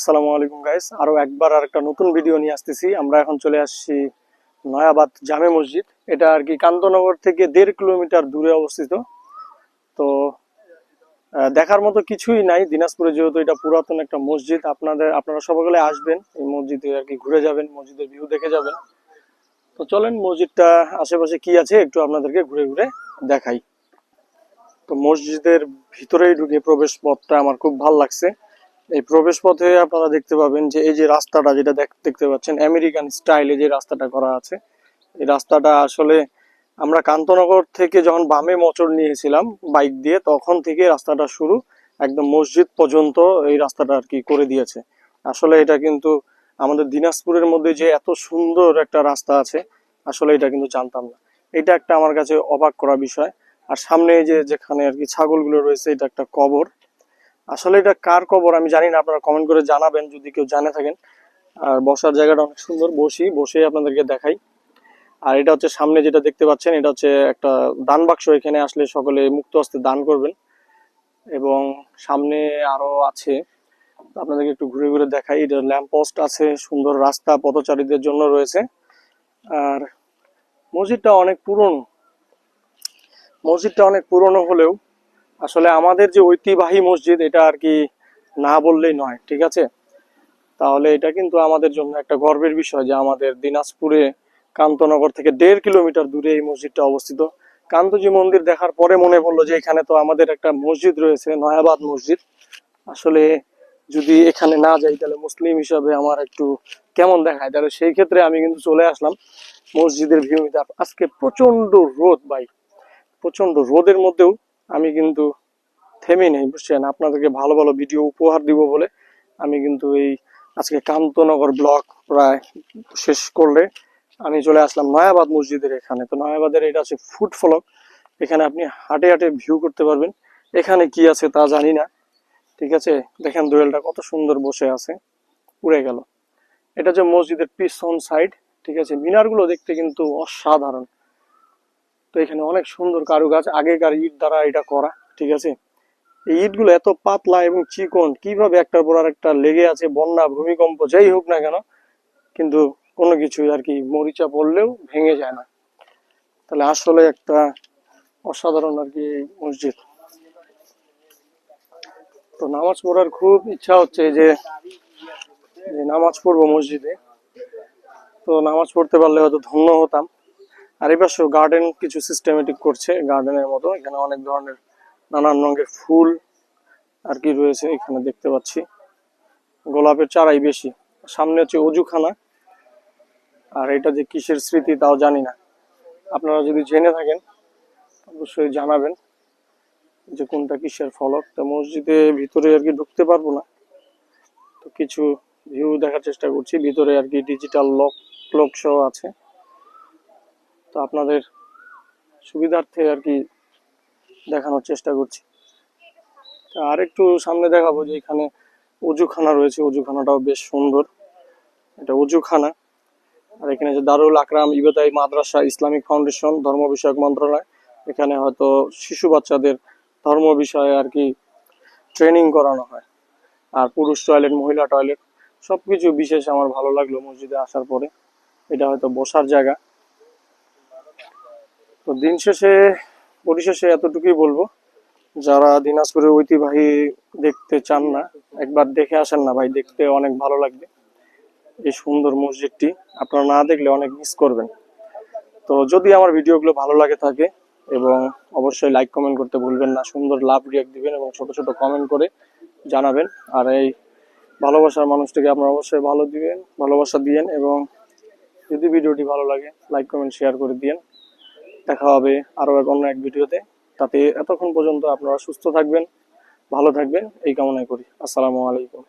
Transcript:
আসসালামু আলাইকুম গাইস আরও একবার আর একটা নতুন ভিডিও নিয়ে আসতেছি। আমরা এখন চলে আসছি নয়াবাদ জামে মসজিদ। এটা আর কি কান্তনগর থেকে দেড় কিলোমিটার দূরে অবস্থিত। তো দেখার মতো কিছুই নাই। দিনাজপুরে যেহেতু এটা পুরাতন একটা মসজিদ, আপনাদের, আপনারা সবাই আসবেন। এই মসজিদে আর কি ঘুরে যাবেন, মসজিদের ভিউ দেখে যাবেন। তো চলেন, মসজিদটা আশেপাশে কি আছে একটু আপনাদেরকে ঘুরে ঘুরে দেখাই। তো মসজিদের ভিতরেই ঢুকে প্রবেশ পথটা আমার খুব ভালো লাগছে। এই প্রবেশ পথে আপনারা দেখতে পাবেন যে এই যে রাস্তাটা যেটা দেখ- দেখতে পাচ্ছেন আমেরিকান স্টাইলে যে রাস্তাটা করা আছে, এই রাস্তাটা আসলে আমরা কান্তনগর থেকে যখন বামে মোচড় নিয়েছিলাম বাইক দিয়ে, তখন থেকে রাস্তাটা শুরু, একদম মসজিদ পর্যন্ত এই রাস্তাটা আর কি করে দিয়েছে। আসলে এটা কিন্তু আমাদের দিনাজপুরের মধ্যে যে এত সুন্দর একটা রাস্তা আছে, আসলে এটা কিন্তু জানতাম না। এটা একটা আমার কাছে অবাক করা বিষয়। আর সামনে যে যেখানে আর কি ছাগলগুলো রয়েছে, এটা একটা কবর। আসলে এটা কার কবর আমি জানি না, আপনারা কমেন্ট করে জানাবেন যদি কেউ জানে থাকেন। আর বসার জায়গাটা অনেক সুন্দর, বসি, বসে আপনাদেরকে দেখাই। আর এটা হচ্ছে সামনে যেটা দেখতে পাচ্ছেন, এটা হচ্ছে একটা দান বাক্স, এখানে আসলে সকলে মুক্ত হস্তে দান করবেন। এবং সামনে আরও আছে, আপনাদেরকে একটু ঘুরে ঘুরে দেখাই, এটা ল্যাম্প পোস্ট আছে, সুন্দর রাস্তা, পথচারীদের জন্য রয়েছে। আর মসজিদটা অনেক পুরনো, মসজিদটা অনেক পুরনো হলেও আসলে আমাদের যে ঐতিহ্যবাহী মসজিদ, এটা আর কি না বললেই নয়, ঠিক আছে? তাহলে এটা কিন্তু আমাদের জন্য একটা গর্বের বিষয় যে আমাদের দিনাজপুরে কান্তনগর থেকে দেড় কিলোমিটার দূরে এই মসজিদটা অবস্থিত। কান্তজি মন্দির দেখার পরে মনে পড়ল যে এখানে তো আমাদের একটা মসজিদ রয়েছে, নয়াবাদ মসজিদ। আসলে যদি এখানে না যাই তাহলে মুসলিম হিসাবে আমার একটু কেমন দেখায়? তাহলে সেই ক্ষেত্রে আমি কিন্তু চলে আসলাম মসজিদের ভিউ আজকে প্রচণ্ড রোদ ভাই প্রচণ্ড রোদের মধ্যেও আমি কিন্তু থেমে নেই, বুঝছেন? আপনাদেরকে ভালো ভালো ভিডিও উপহার দিব বলে আমি কিন্তু এই আজকে কান্তনগর ব্লক প্রায় শেষ করলে আমি চলে আসলাম নয়াবাদ মসজিদের এখানে। তো নয়াবাদের এটা হচ্ছে ফুড ফলক এখানে আপনি হাটে হাটে ভিউ করতে পারবেন। এখানে কি আছে তা জানি না, ঠিক আছে? দেখেন দোয়েলটা কত সুন্দর বসে আছে, উড়ে গেল। এটা যে মসজিদের পিছন সাইড ঠিক আছে? মিনারগুলো দেখতে কিন্তু অসাধারণ। তো এখানে অনেক সুন্দর কারুকাজ, আগেকার ইট দ্বারা এটা করা, ঠিক আছে? এই ইটগুলো এত পাতলা এবং চিকন, কীভাবে একটার পর একটা লেগে আছে, বন্যা, ভূমিকম্প, যাই হোক না কেন, কিন্তু কোনো কিছু আর কি মরিচা পড়লেও ভেঙে যায় না। তাহলে আসলে একটা অসাধারণ আর কি মসজিদ। তো নামাজ পড়ার খুব ইচ্ছা হচ্ছে যে যে নামাজ পড়ব মসজিদে। তো নামাজ পড়তে পারলে হয়তো ধন্য হতাম। আর এই পাশেও গার্ডেন কিছু সিস্টেমেটিক করছে গার্ডেনের মতো। এখানে অনেক ধরনের নানান রঙের ফুল আর কি রয়েছে এখানে দেখতে পাচ্ছি। গোলাপের চারাই বেশি। সামনে হচ্ছে অজুখানা। আর এটা যে কিসের স্মৃতি তাও জানি না। আপনারা যদি জেনে থাকেন, অবশ্যই জানাবেন যে কোনটা কিসের ফলক। তা মসজিদে ভিতরে আর কি ঢুকতে পারব না। তো কিছু ভিউ দেখার চেষ্টা করছি। ভিতরে আর কি ডিজিটাল লক লক সহ আছে। তো আপনাদের সুবিধার্থে আর কি দেখানোর চেষ্টা করছি। আর একটু সামনে দেখাবো যে এখানে উজুখানা রয়েছে। উজুখানাটাও বেশ সুন্দর। এটা উজুখানা। আর এখানে যে দারুল আকরাম ইবাদাই মাদ্রাসা ইসলামিক ফাউন্ডেশন, ধর্ম বিষয়ক মন্ত্রণালয়। এখানে হয়তো শিশু বাচ্চাদের ধর্ম বিষয়ে আর কি ট্রেনিং করানো হয়। আর পুরুষ টয়লেট, মহিলা টয়লেট, সবকিছু বিশেষ আমার ভালো লাগল মসজিদে আসার পরে। এটা হয়তো বসার জায়গা। তো দিন শেষে পরিশেষে এতটুকুই বলব। যারা দিনাজপুরের ঐতিহ্যবাহী দেখতে চান না, একবার দেখে আসেন না ভাই, দেখতে অনেক ভালো লাগবে। এই সুন্দর মসজিদটি আপনারা না দেখলে অনেক মিস করবেন। তো যদি আমার ভিডিওগুলো ভালো লাগে থাকে এবং অবশ্যই লাইক কমেন্ট করতে ভুলবেন না, সুন্দর লাভ রিয়াক্ট দিবেন এবং ছোট ছোট কমেন্ট করে জানাবেন। আর এই ভালোবাসার মানুষটিকে আপনারা অবশ্যই ভালো দিবেন, ভালোবাসা দিয়েন এবং যদি ভিডিওটি ভালো লাগে লাইক কমেন্ট শেয়ার করে দিয়েন। দেখা হবে আরও এক অন্য এক ভিডিওতে। তাতে এতক্ষণ পর্যন্ত আপনারা সুস্থ থাকবেন, ভালো থাকবেন, এই কামনাই করি। আসসালামু আলাইকুম।